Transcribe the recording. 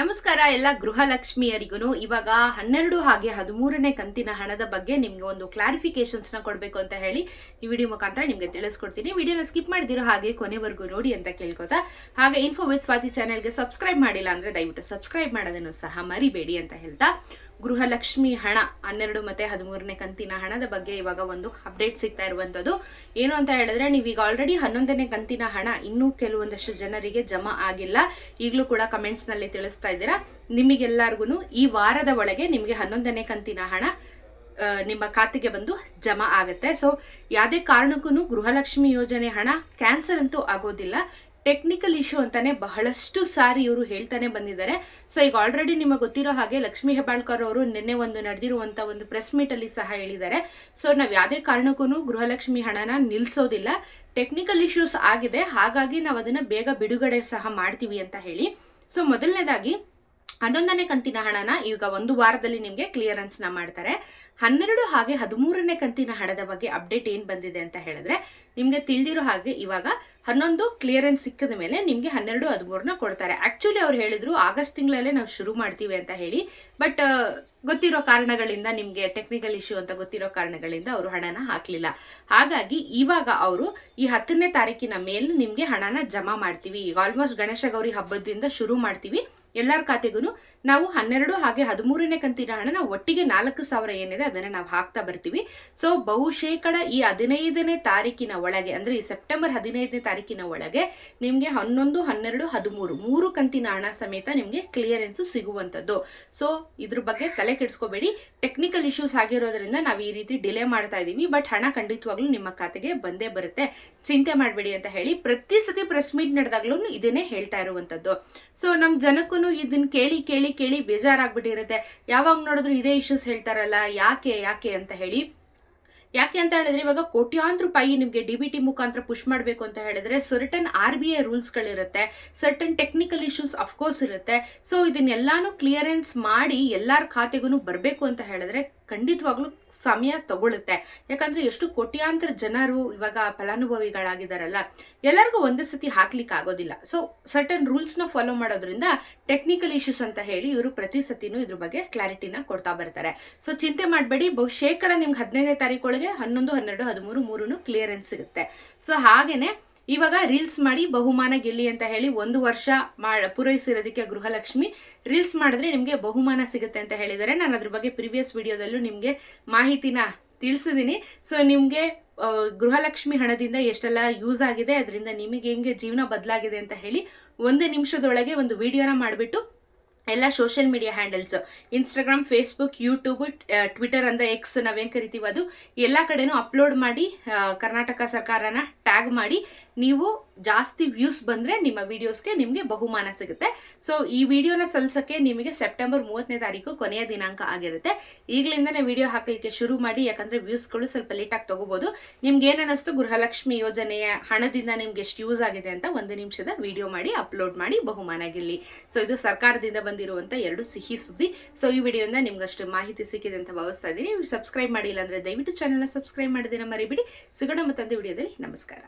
ನಮಸ್ಕಾರ, ಎಲ್ಲ ಗೃಹಲಕ್ಷ್ಮಿಯರಿಗೂ ಇವಾಗ ಹನ್ನೆರಡು ಹಾಗೆ ಹದಿಮೂರನೇ ಕಂತಿನ ಹಣದ ಬಗ್ಗೆ ನಿಮ್ಗೆ ಒಂದು ಕ್ಲಾರಿಫಿಕೇಶನ್ಸ್ನ ಕೊಡಬೇಕು ಅಂತ ಹೇಳಿ ಈ ವಿಡಿಯೋ ಮುಖಾಂತರ ನಿಮ್ಗೆ ತಿಳಿಸ್ಕೊಡ್ತೀನಿ. ವಿಡಿಯೋನ ಸ್ಕಿಪ್ ಮಾಡಿದಿರೋ ಹಾಗೆ ಕೊನೆವರೆಗೂ ನೋಡಿ ಅಂತ ಕೇಳ್ಕೊತಾ. ಹಾಗೆ ಇನ್ಫೋ ವಿತ್ ಸ್ವಾತಿ ಚಾನೆಲ್ಗೆ ಸಬ್ಸ್ಕ್ರೈಬ್ ಮಾಡಿಲ್ಲ ಅಂದ್ರೆ ದಯವಿಟ್ಟು ಸಬ್ಸ್ಕ್ರೈಬ್ ಮಾಡೋದನ್ನು ಸಹ ಮರಿಬೇಡಿ ಅಂತ ಹೇಳ್ತಾ. ಗೃಹಲಕ್ಷ್ಮಿ ಹಣ ಹನ್ನೆರಡು ಮತ್ತೆ ಹದಿಮೂರನೇ ಕಂತಿನ ಹಣದ ಬಗ್ಗೆ ಇವಾಗ ಒಂದು ಅಪ್ಡೇಟ್ ಸಿಗ್ತಾ ಇರುವಂತದ್ದು. ಏನು ಅಂತ ಹೇಳಿದ್ರೆ ನೀವೀಗ ಆಲ್ರೆಡಿ ಹನ್ನೊಂದನೇ ಕಂತಿನ ಹಣ ಇನ್ನೂ ಕೆಲವೊಂದಷ್ಟು ಜನರಿಗೆ ಜಮಾ ಆಗಿಲ್ಲ. ಈಗಲೂ ಕೂಡ ಕಮೆಂಟ್ಸ್ನಲ್ಲಿ ತಿಳಿಸ್ತಾ ಇದ್ದೀರಾ. ನಿಮಗೆಲ್ಲರಿಗೂ ಈ ವಾರದ ಒಳಗೆ ನಿಮಗೆ ಹನ್ನೊಂದನೇ ಕಂತಿನ ಹಣ ನಿಮ್ಮ ಖಾತೆಗೆ ಬಂದು ಜಮಾ ಆಗುತ್ತೆ. ಸೊ ಯಾವುದೇ ಕಾರಣಕ್ಕೂ ಗೃಹಲಕ್ಷ್ಮಿ ಯೋಜನೆ ಹಣ ಕ್ಯಾನ್ಸಲ್ ಅಂತೂ ಆಗೋದಿಲ್ಲ. ಟೆಕ್ನಿಕಲ್ ಇಶ್ಯೂ ಅಂತಾನೆ ಬಹಳಷ್ಟು ಸಾರಿ ಇವರು ಹೇಳ್ತಾನೆ ಬಂದಿದ್ದಾರೆ. ಸೊ ಈಗ ಆಲ್ರೆಡಿ ನಿಮಗೆ ಗೊತ್ತಿರೋ ಹಾಗೆ ಲಕ್ಷ್ಮೀ ಹೆಬ್ಬಾಳ್ಕರ್ ಅವರು ನಿನ್ನೆ ಒಂದು ನಡೆದಿರುವಂತ ಒಂದು ಪ್ರೆಸ್ ಅಲ್ಲಿ ಸಹ ಹೇಳಿದ್ದಾರೆ. ಸೊ ನಾವು ಯಾವುದೇ ಕಾರಣಕ್ಕೂ ಗೃಹಲಕ್ಷ್ಮಿ ಹಣನ ನಿಲ್ಸೋದಿಲ್ಲ. ಟೆಕ್ನಿಕಲ್ ಇಶ್ಯೂಸ್ ಆಗಿದೆ. ಹಾಗಾಗಿ ನಾವು ಅದನ್ನ ಬೇಗ ಬಿಡುಗಡೆ ಸಹ ಮಾಡ್ತೀವಿ ಅಂತ ಹೇಳಿ. ಸೊ ಮೊದಲನೇದಾಗಿ ಹನ್ನೊಂದನೇ ಕಂತಿನ ಹಣನ ಈಗ ಒಂದು ವಾರದಲ್ಲಿ ನಿಮಗೆ ಕ್ಲಿಯರೆನ್ಸ್ನ ಮಾಡ್ತಾರೆ. ಹನ್ನೆರಡು ಹಾಗೆ ಹದಿಮೂರನೇ ಕಂತಿನ ಹಣದ ಬಗ್ಗೆ ಅಪ್ಡೇಟ್ ಏನ್ ಬಂದಿದೆ ಅಂತ ಹೇಳಿದ್ರೆ, ನಿಮ್ಗೆ ತಿಳಿದಿರೋ ಹಾಗೆ ಇವಾಗ ಹನ್ನೊಂದು ಕ್ಲಿಯರೆನ್ಸ್ ಸಿಕ್ಕದ ಮೇಲೆ ನಿಮ್ಗೆ ಹನ್ನೆರಡು ಹದಿಮೂರನ ಕೊಡ್ತಾರೆ. ಆಕ್ಚುಲಿ ಅವ್ರು ಹೇಳಿದ್ರು ಆಗಸ್ಟ್ ತಿಂಗಳಲ್ಲೇ ನಾವು ಶುರು ಮಾಡ್ತೀವಿ ಅಂತ ಹೇಳಿ ಬಟ್ ಗೊತ್ತಿರೋ ಕಾರಣಗಳಿಂದ ನಿಮ್ಗೆ ಟೆಕ್ನಿಕಲ್ ಇಶ್ಯೂ ಅಂತ ಗೊತ್ತಿರೋ ಕಾರಣಗಳಿಂದ ಅವರು ಹಣನ ಹಾಕ್ಲಿಲ್ಲ. ಹಾಗಾಗಿ ಇವಾಗ ಅವರು ಈ ಹತ್ತನೇ ತಾರೀಕಿನ ಮೇಲೆ ನಿಮ್ಗೆ ಹಣನ ಜಮಾ ಮಾಡ್ತೀವಿ. ಈಗ ಆಲ್ಮೋಸ್ಟ್ ಗಣೇಶ ಗೌರಿ ಹಬ್ಬದಿಂದ ಶುರು ಮಾಡ್ತೀವಿ. ಎಲ್ಲರ ಖಾತೆಗೂ ನಾವು ಹನ್ನೆರಡು ಹಾಗೆ ಹದಿಮೂರನೇ ಕಂತಿನ ಹಣನ ಒಟ್ಟಿಗೆ ನಾಲ್ಕು ಸಾವಿರ ಏನಿದೆ ಅದನ್ನು ನಾವು ಹಾಕ್ತಾ ಬರ್ತೀವಿ. ಸೊ ಬಹುಶೇಕಡ ಈ ಹದಿನೈದನೇ ತಾರೀಕಿನ ಒಳಗೆ, ಅಂದರೆ ಈ ಸೆಪ್ಟೆಂಬರ್ ಹದಿನೈದನೇ ತಾರೀಕಿನ ಒಳಗೆ ನಿಮಗೆ ಹನ್ನೊಂದು, ಹನ್ನೆರಡು, ಹದಿಮೂರು ಮೂರು ಕಂತಿನ ಹಣ ಸಮೇತ ನಿಮಗೆ ಕ್ಲಿಯರೆನ್ಸು ಸಿಗುವಂಥದ್ದು. ಸೊ ಇದ್ರ ಬಗ್ಗೆ ತಲೆ ಕೆಡಿಸ್ಕೋಬೇಡಿ. ಟೆಕ್ನಿಕಲ್ ಇಶ್ಯೂಸ್ ಆಗಿರೋದ್ರಿಂದ ನಾವು ಈ ರೀತಿ ಡಿಲೇ ಮಾಡ್ತಾ ಇದ್ದೀವಿ ಬಟ್ ಹಣ ಖಂಡಿತವಾಗ್ಲೂ ನಿಮ್ಮ ಖಾತೆಗೆ ಬಂದೇ ಬರುತ್ತೆ. ಚಿಂತೆ ಮಾಡಬೇಡಿ ಅಂತ ಹೇಳಿ ಪ್ರತಿ ಸತಿ ಪ್ರೆಸ್ ಮೀಟ್ ನಡೆದಾಗ್ಲೂ ಇದನ್ನೇ ಹೇಳ್ತಾ ಇರುವಂಥದ್ದು. ಸೊ ನಮ್ಮ ಜನಕ್ಕೂ ಇದನ್ನ ಕೇಳಿ ಕೇಳಿ ಕೇಳಿ ಬೇಜಾರಾಗ್ಬಿಟ್ಟಿರುತ್ತೆ. ಯಾವಾಗ ನೋಡಿದ್ರು ಇದೇ ಇಶ್ಯೂಸ್ ಹೇಳ್ತಾರಲ್ಲ, ಯಾಕೆ ಯಾಕೆ ಅಂತ ಹೇಳಿ. ಯಾಕೆ ಅಂತ ಹೇಳಿದ್ರೆ ಇವಾಗ ಕೋಟ್ಯಾಂತರ ರೂಪಾಯಿ ನಿಮಗೆ ಡಿ ಬಿ ಟಿ ಮುಖಾಂತರ ಪುಷ್ ಮಾಡಬೇಕು ಅಂತ ಹೇಳಿದ್ರೆ certain R B I ರೂಲ್ಸ್ಗಳಿರುತ್ತೆ certain technical issues of course ಇರುತ್ತೆ. ಸೊ ಇದನ್ನೆಲ್ಲಾನು ಕ್ಲಿಯರೆನ್ಸ್ ಮಾಡಿ ಎಲ್ಲರ ಖಾತೆಗೂ ಬರಬೇಕು ಅಂತ ಹೇಳಿದ್ರೆ ಖಂಡಿತವಾಗ್ಲೂ ಸಮಯ ತಗೊಳುತ್ತೆ. ಯಾಕಂದ್ರೆ ಎಷ್ಟು ಕೋಟ್ಯಾಂತರ ಜನರು ಇವಾಗ ಫಲಾನುಭವಿಗಳಾಗಿದ್ದಾರಲ್ಲ ಎಲ್ಲರಿಗೂ ಒಂದೇ ಸತಿ ಹಾಕ್ಲಿಕ್ಕೆ ಆಗೋದಿಲ್ಲ. ಸೊ ಸರ್ಟನ್ ರೂಲ್ಸ್ನ ಫಾಲೋ ಮಾಡೋದ್ರಿಂದ ಟೆಕ್ನಿಕಲ್ ಇಶ್ಯೂಸ್ ಅಂತ ಹೇಳಿ ಇವರು ಪ್ರತಿ ಸತಿನೂ ಇದ್ರ ಬಗ್ಗೆ ಕ್ಲಾರಿಟಿನ ಕೊಡ್ತಾ ಬರ್ತಾರೆ. ಸೊ ಚಿಂತೆ ಮಾಡಬೇಡಿ. ಬಹುಶೇಕಡ ನಿಮ್ಗೆ ಹದಿನೈದನೇ ತಾರೀಕೊಳಗೆ ಹನ್ನೊಂದು, ಹನ್ನೆರಡು, ಹದಿಮೂರು ಮೂರು ಕ್ಲಿಯರೆನ್ಸ್ ಸಿಗುತ್ತೆ. ಸೊ ಹಾಗೇನೆ ಇವಾಗ ರೀಲ್ಸ್ ಮಾಡಿ ಬಹುಮಾನ ಗೆಲ್ಲಿ ಅಂತ ಹೇಳಿ ಒಂದು ವರ್ಷ ಮಾ ಪೂರೈಸಿರೋದಕ್ಕೆ ಗೃಹಲಕ್ಷ್ಮಿ. ರೀಲ್ಸ್ ಮಾಡಿದ್ರೆ ನಿಮಗೆ ಬಹುಮಾನ ಸಿಗುತ್ತೆ ಅಂತ ಹೇಳಿದ್ದಾರೆ. ನಾನು ಅದ್ರ ಬಗ್ಗೆ ಪ್ರಿವಿಯಸ್ ವಿಡಿಯೋದಲ್ಲೂ ನಿಮಗೆ ಮಾಹಿತಿನ ತಿಳಿಸಿದ್ದೀನಿ ಸೊ ನಿಮಗೆ ಗೃಹಲಕ್ಷ್ಮಿ ಹಣದಿಂದ ಎಷ್ಟೆಲ್ಲ ಯೂಸ್ ಆಗಿದೆ, ಅದರಿಂದ ನಿಮಗೆ ಹೆಂಗೆ ಜೀವನ ಬದಲಾಗಿದೆ ಅಂತ ಹೇಳಿ ಒಂದು ನಿಮಿಷದೊಳಗೆ ಒಂದು ವಿಡಿಯೋನ ಮಾಡಿಬಿಟ್ಟು ಎಲ್ಲ social media handles Instagram Facebook YouTube Twitter ಅಂದ್ರೆ ಎಕ್ಸ್ ನಾವೇನ್ ಕರಿತೀವಿ ಅದು, ಎಲ್ಲ ಕಡೆನೂ ಅಪ್ಲೋಡ್ ಮಾಡಿ ಕರ್ನಾಟಕ ಸರ್ಕಾರನ ಟ್ಯಾಗ್ ಮಾಡಿ, ನೀವು ಜಾಸ್ತಿ ವ್ಯೂಸ್ ಬಂದ್ರೆ ನಿಮ್ಮ ವಿಡಿಯೋಸ್ಗೆ ನಿಮಗೆ ಬಹುಮಾನ ಸಿಗುತ್ತೆ. ಸೊ ಈ ವಿಡಿಯೋನ ಸಲ್ಸಕ್ಕೆ ನಿಮಗೆ ಸೆಪ್ಟೆಂಬರ್ ಮೂವತ್ತನೇ ತಾರೀಕು ಕೊನೆಯ ದಿನಾಂಕ ಆಗಿರುತ್ತೆ. ಈಗಲಿಂದನೇ ವಿಡಿಯೋ ಹಾಕಲಿಕ್ಕೆ ಶುರು ಮಾಡಿ, ಯಾಕಂದ್ರೆ ವ್ಯೂಸ್ಗಳು ಸ್ವಲ್ಪ ಲೇಟಾಗಿ ತಗೋಬಹುದು ನಿಮ್ಗೆ ಏನಿಸ್ತು ಗೃಹಲಕ್ಷ್ಮಿ ಯೋಜನೆಯ ಹಣದಿಂದ ನಿಮ್ಗೆ ಎಷ್ಟು ಯೂಸ್ ಆಗಿದೆ ಅಂತ ಒಂದು ನಿಮಿಷದ ವಿಡಿಯೋ ಮಾಡಿ ಅಪ್ಲೋಡ್ ಮಾಡಿ, ಬಹುಮಾನ ಗೆಲ್ಲಿ. ಸೊ ಇದು ಸರ್ಕಾರದಿಂದ ಬಂದಿರುವಂತ ಎರಡು ಸಿಹಿ ಸುದ್ದಿ. ಸೊ ಈ ವಿಡಿಯೋಯಿಂದ ನಿಮ್ಗಷ್ಟು ಮಾಹಿತಿ ಸಿಕ್ಕಿದೆ ಅಂತ ಭಾವಿಸ್ತಾ ಇದ್ದೀನಿ. ಸಬ್ಸ್ಕ್ರೈಬ್ ಮಾಡಿಲ್ಲ ಅಂದ್ರೆ ದಯವಿಟ್ಟು ಚಾನಲ್ನ ಸಬ್ಸ್ಕ್ರೈಬ್ ಮಾಡಿದ್ರೆ ಮರಿಬಿಡಿ. ಸಿಗೋಣ ಮತ್ತೊಂದು ವಿಡಿಯೋದಲ್ಲಿ ನಮಸ್ಕಾರ.